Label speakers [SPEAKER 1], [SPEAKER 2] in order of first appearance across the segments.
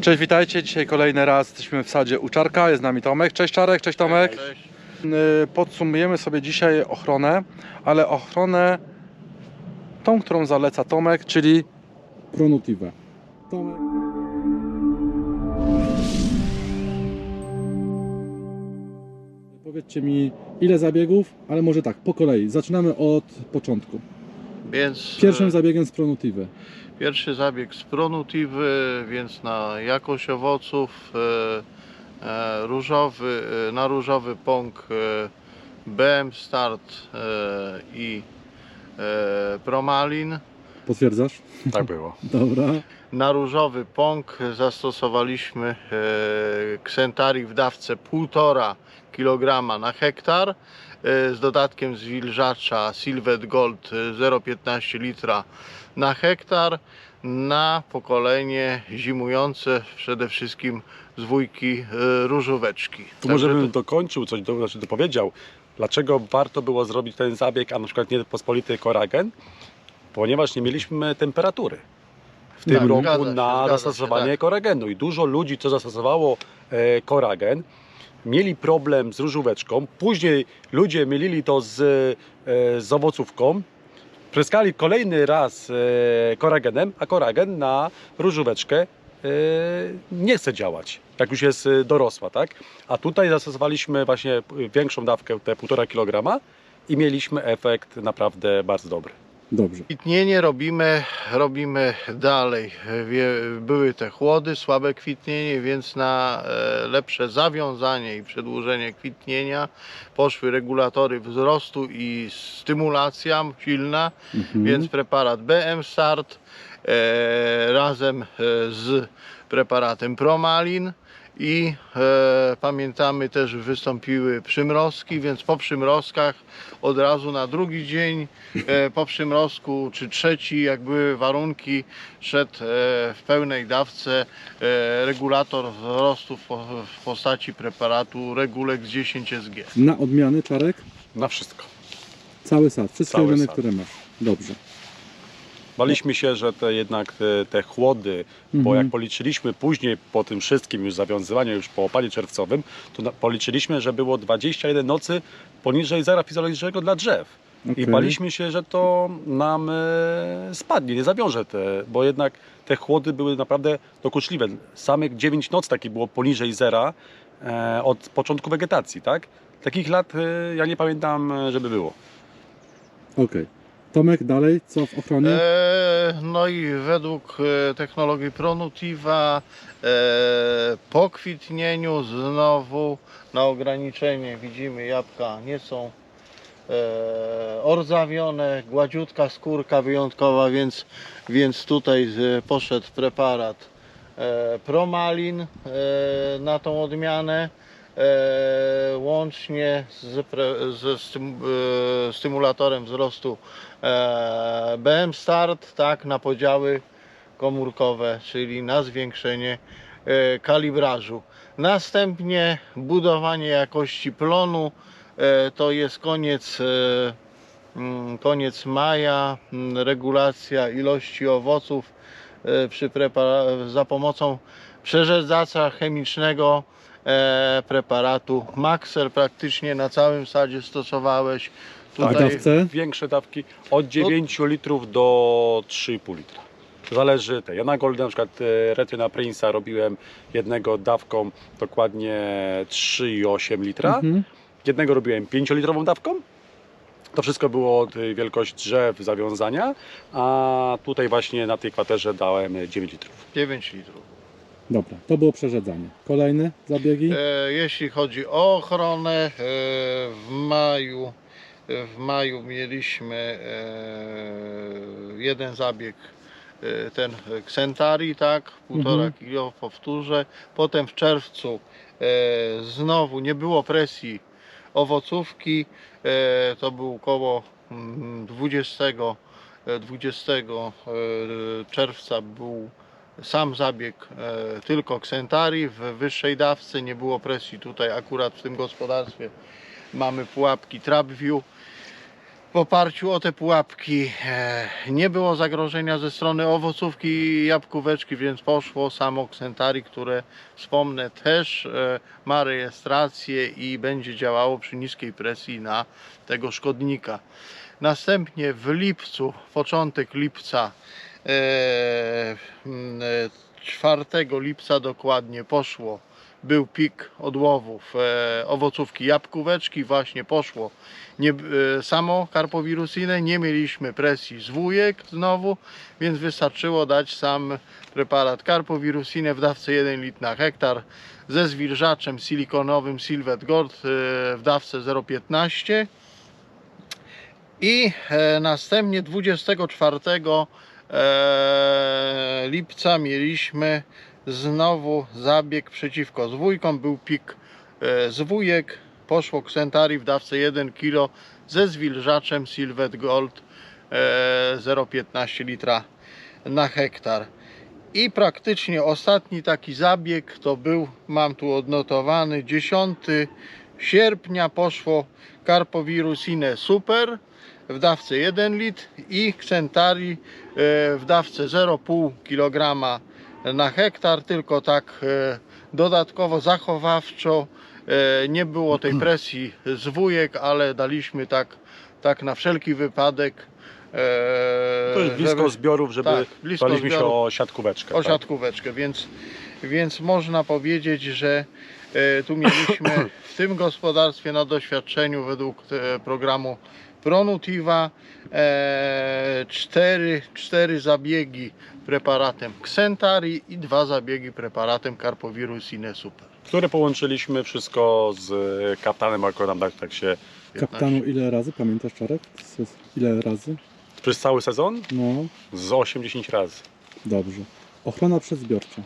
[SPEAKER 1] Cześć, witajcie. Dzisiaj kolejny raz jesteśmy w sadzie u Czarka. Jest z nami Tomek. Cześć Czarek, cześć Tomek.
[SPEAKER 2] Cześć.
[SPEAKER 1] Y, Podsumujemy sobie dzisiaj ochronę, ale ochronę tą, którą zaleca Tomek, czyli Pronutive. Tomek. Powiedzcie mi, ile zabiegów, ale może tak, po kolei. Zaczynamy od początku.
[SPEAKER 2] Więc
[SPEAKER 1] Pierwszym
[SPEAKER 2] e,
[SPEAKER 1] zabiegiem z Pronutive.
[SPEAKER 2] pierwszy zabieg z pronutywy, więc na jakość owoców e, e, różowy, e, na różowy pąk e, BM Start e, i e, Promalin.
[SPEAKER 1] Potwierdzasz?
[SPEAKER 3] Tak było.
[SPEAKER 1] Dobra.
[SPEAKER 2] Na różowy pąk zastosowaliśmy e, Xentari w dawce 1,5 kg na hektar z dodatkiem zwilżacza Silvet Gold e, 0,15 litra na hektar na pokolenie zimujące przede wszystkim z wujki e, różóweczki.
[SPEAKER 3] Tu może
[SPEAKER 2] Także
[SPEAKER 3] bym dokończył coś, do, znaczy dopowiedział, dlaczego warto było zrobić ten zabieg, a na przykład nie pospolity koragen, ponieważ nie mieliśmy temperatury w tym
[SPEAKER 2] Tak,
[SPEAKER 3] roku
[SPEAKER 2] się,
[SPEAKER 3] na
[SPEAKER 2] zgadza się,
[SPEAKER 3] zastosowanie
[SPEAKER 2] tak.
[SPEAKER 3] koragenu i dużo ludzi, co zastosowało e, koragen, mieli problem z różóweczką, później ludzie mylili to z, e, z owocówką, pryskali kolejny raz e, koragenem, a koragen na różóweczkę e, nie chce działać, jak już jest dorosła, tak? A tutaj zastosowaliśmy właśnie większą dawkę, te 1,5 kg i mieliśmy efekt naprawdę bardzo dobry.
[SPEAKER 1] Dobrze.
[SPEAKER 2] Kwitnienie robimy, robimy dalej. Były te chłody, słabe kwitnienie, więc na e, lepsze zawiązanie i przedłużenie kwitnienia poszły regulatory wzrostu i stymulacja silna,
[SPEAKER 1] Mhm.
[SPEAKER 2] więc preparat BM Start e, razem e, z preparatem Promalin i e, pamiętamy też wystąpiły przymrozki, więc po przymrozkach od razu na drugi dzień e, po przymrozku czy trzeci, jak były warunki, szedł e, w pełnej dawce e, regulator wzrostu w, po- w postaci preparatu Regulex 10 SG.
[SPEAKER 1] Na odmiany Czarek?
[SPEAKER 3] Na wszystko.
[SPEAKER 1] Cały sad, wszystkie
[SPEAKER 3] Cały
[SPEAKER 1] odmiany,
[SPEAKER 3] sad.
[SPEAKER 1] które masz. Dobrze.
[SPEAKER 3] Baliśmy się, że te jednak te, te chłody, bo
[SPEAKER 1] Mhm.
[SPEAKER 3] jak policzyliśmy później po tym wszystkim już zawiązywaniu, już po opadzie czerwcowym, to na, policzyliśmy, że było 21 nocy poniżej zera fizjologicznego dla drzew.
[SPEAKER 1] Okej.
[SPEAKER 3] I baliśmy się, że to nam e, spadnie, nie zawiąże te, bo jednak te chłody były naprawdę dokuczliwe. Samych 9 nocy takie było poniżej zera e, od początku wegetacji, tak? Takich lat e, ja nie pamiętam, e, żeby było.
[SPEAKER 1] Okej. Tomek, dalej, co w ochronie?
[SPEAKER 2] E, no i według e, technologii Pronutiva e, po kwitnieniu znowu na ograniczenie widzimy jabłka nie są e, ordzawione, gładziutka skórka wyjątkowa, więc, więc tutaj z, poszedł preparat e, Promalin e, na tą odmianę. E, łącznie ze e, stymulatorem wzrostu e, BM Start tak na podziały komórkowe, czyli na zwiększenie kalibrażu. Następnie budowanie jakości plonu to jest koniec, mm, koniec maja, mm, regulacja ilości owoców przy za pomocą przerzedzacza chemicznego preparatu Maxer praktycznie na całym sadzie stosowałeś.
[SPEAKER 1] A dawce?
[SPEAKER 3] Większe dawki od 9 litrów do 3,5 litra. Zależy te. Ja na Golden na przykład e, Retina Prince'a robiłem jednego dawką dokładnie 3,8 litra.
[SPEAKER 1] Mhm.
[SPEAKER 3] Jednego robiłem 5-litrową dawką. To wszystko było od e, wielkości drzew zawiązania, a tutaj właśnie na tej kwaterze dałem e, 9 litrów.
[SPEAKER 2] 9 litrów.
[SPEAKER 1] Dobra, to było przerzedzanie. Kolejne zabiegi?
[SPEAKER 2] E, jeśli chodzi o ochronę, e, w maju w maju mieliśmy e, jeden zabieg e, ten Xentari, tak, półtora
[SPEAKER 1] Mhm.
[SPEAKER 2] kilo powtórzę. Potem w czerwcu e, znowu nie było presji owocówki, e, to był około mm, 20, e, 20 e, czerwca był sam zabieg e, tylko Xentari. W wyższej dawce, nie było presji. Tutaj akurat w tym gospodarstwie mamy pułapki TrapView. W oparciu o te pułapki e, nie było zagrożenia ze strony owocówki i jabłkóweczki, więc poszło samo Xentari, które wspomnę też e, ma rejestrację i będzie działało przy niskiej presji na tego szkodnika. Następnie w lipcu, początek lipca, 4 lipca dokładnie poszło, był pik odłowów e, owocówki jabłkóweczki, właśnie poszło. Nie, e, samo karpowirusinę, nie mieliśmy presji z wujek znowu, więc wystarczyło dać sam preparat karpowirusinę w dawce 1 litr na hektar ze zwilżaczem silikonowym Silvet Gold e, w dawce 0,15 i e, następnie 24 e, lipca mieliśmy znowu zabieg przeciwko zwójkom. Był pik e, zwójek, poszło Xentari w dawce 1 kg ze zwilżaczem Silvet Gold e, 0,15 litra na hektar. I praktycznie ostatni taki zabieg to był, mam tu odnotowany, 10 sierpnia poszło Carpovirusine Super w dawce 1 litr i Xentari e, w dawce 0,5 kg na hektar, tylko tak e, dodatkowo zachowawczo e, nie było tej presji z wujek, ale daliśmy tak, tak na wszelki wypadek.
[SPEAKER 3] To jest blisko
[SPEAKER 2] żeby-
[SPEAKER 3] zbiorów, żeby
[SPEAKER 2] tak, blisko
[SPEAKER 3] baliśmy się
[SPEAKER 2] zbiorów.
[SPEAKER 3] o siatkóweczkę.
[SPEAKER 2] o
[SPEAKER 3] tak?
[SPEAKER 2] siatkóweczkę, więc, więc można powiedzieć, że tu mieliśmy w tym gospodarstwie na doświadczeniu według programu Pronutiva e, cztery, cztery zabiegi preparatem Xentari i dwa zabiegi preparatem Carpovirusine Super.
[SPEAKER 3] Które połączyliśmy wszystko z kaptanem, akurat tak, tak się
[SPEAKER 2] 15.
[SPEAKER 1] Kapitanu ile razy, pamiętasz Czarek? Ile razy?
[SPEAKER 3] przez cały sezon
[SPEAKER 1] No,
[SPEAKER 3] z 80 razy.
[SPEAKER 1] dobrze. Ochrona przedzbiorcza.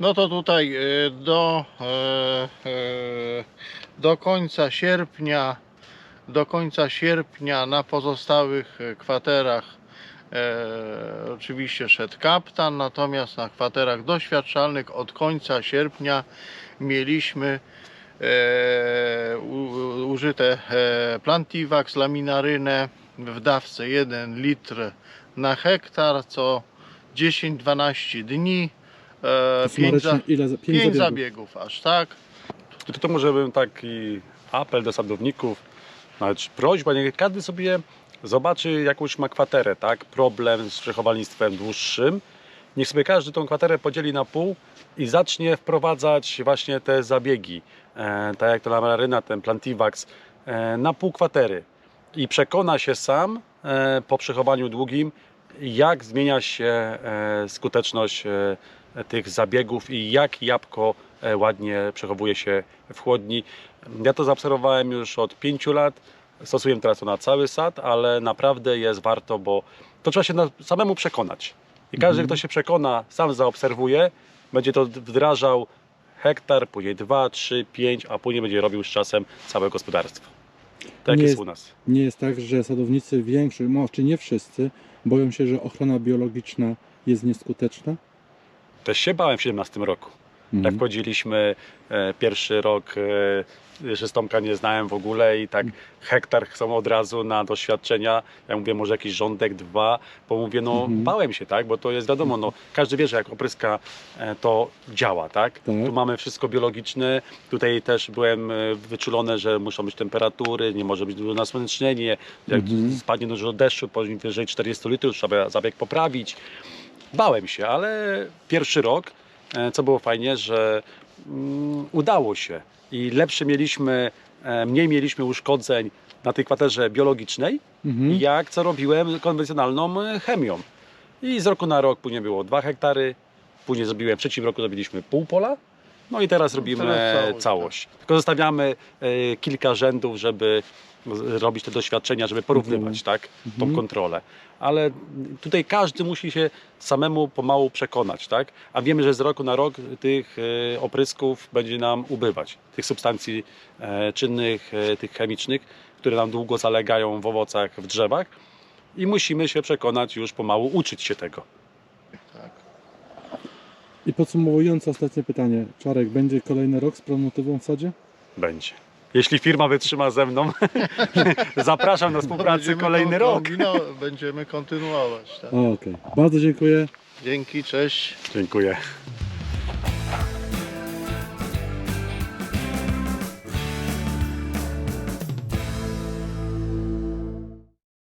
[SPEAKER 2] No to tutaj e, do, e, e, do końca sierpnia, do końca sierpnia na pozostałych e, kwaterach e, oczywiście szedł kaptan, natomiast na kwaterach doświadczalnych od końca sierpnia mieliśmy e, u, użyte e, Plantivax laminarynę w dawce 1 litr na hektar co 10-12 dni. E, pięć, za,
[SPEAKER 1] Sumarycznie ile? za- Pięć,
[SPEAKER 2] pięć
[SPEAKER 1] zabiegów.
[SPEAKER 2] zabiegów aż tak.
[SPEAKER 3] To, to może bym taki apel do sadowników, nawet prośba, niech każdy sobie zobaczy jakąś ma kwaterę, tak? Problem z przechowalnictwem dłuższym. Niech sobie każdy tą kwaterę podzieli na pół i zacznie wprowadzać właśnie te zabiegi, e, tak jak ta lamaryna, ten plantivax, e, na pół kwatery. I przekona się sam e, po przechowaniu długim, jak zmienia się e, skuteczność e, tych zabiegów i jak jabłko ładnie przechowuje się w chłodni. Ja to zaobserwowałem już od 5 lat. Stosuję teraz to na cały sad, ale naprawdę jest warto, bo to trzeba się samemu przekonać. I każdy,
[SPEAKER 1] Mhm.
[SPEAKER 3] kto się przekona, sam zaobserwuje, będzie to wdrażał hektar, później 2, 3, 5, a później będzie robił z czasem całe gospodarstwo. Tak
[SPEAKER 1] Nie
[SPEAKER 3] jest
[SPEAKER 1] jest-
[SPEAKER 3] u nas.
[SPEAKER 1] Nie jest tak, że sadownicy więksi, no, czy nie wszyscy, boją się, że ochrona biologiczna jest nieskuteczna?
[SPEAKER 3] Też się bałem w 17 roku. Jak
[SPEAKER 1] Mhm.
[SPEAKER 3] wchodziliśmy e, pierwszy rok, jeszcze Tomka nie znałem w ogóle i tak hektar chcą od razu na doświadczenia. Ja mówię, może jakiś rządek, dwa, bo mówię, no
[SPEAKER 1] Mhm.
[SPEAKER 3] bałem się, tak, bo to jest wiadomo, no każdy wie, że jak opryska e, to działa, tak?
[SPEAKER 1] Tak.
[SPEAKER 3] Tu mamy wszystko biologiczne, tutaj też byłem e, wyczulony, że muszą być temperatury, nie może być dużo nasłonecznienie, jak
[SPEAKER 1] Mhm.
[SPEAKER 3] spadnie dużo deszczu, powyżej 40 litrów, trzeba zabieg poprawić. Bałem się, ale pierwszy rok, co było fajnie, że mm, udało się i lepsze mieliśmy, e, mniej mieliśmy uszkodzeń na tej kwaterze biologicznej,
[SPEAKER 1] Mhm.
[SPEAKER 3] jak co robiłem konwencjonalną e, chemią. I z roku na rok później było 2 hektary, później zrobiłem, w trzecim roku zrobiliśmy pół pola, no i teraz robimy całość.
[SPEAKER 2] całość, tak.
[SPEAKER 3] Tylko zostawiamy e, kilka rzędów, żeby robić te doświadczenia, żeby porównywać tak, tą
[SPEAKER 1] Mhm.
[SPEAKER 3] kontrolę. Ale tutaj każdy musi się samemu pomału przekonać, tak? A wiemy, że z roku na rok tych e, oprysków będzie nam ubywać. Tych substancji e, czynnych, tych chemicznych, które nam długo zalegają w owocach, w drzewach. I musimy się przekonać już pomału, uczyć się tego.
[SPEAKER 1] I podsumowując ostatnie pytanie. Czarek, będzie kolejny rok z pronotywą w sadzie?
[SPEAKER 3] Będzie. Jeśli firma wytrzyma ze mną, zapraszam na współpracę
[SPEAKER 2] Będziemy
[SPEAKER 3] kolejny rok.
[SPEAKER 2] kombino- Będziemy kontynuować. Tak.
[SPEAKER 1] Okej, bardzo dziękuję.
[SPEAKER 2] Dzięki, cześć.
[SPEAKER 3] Dziękuję.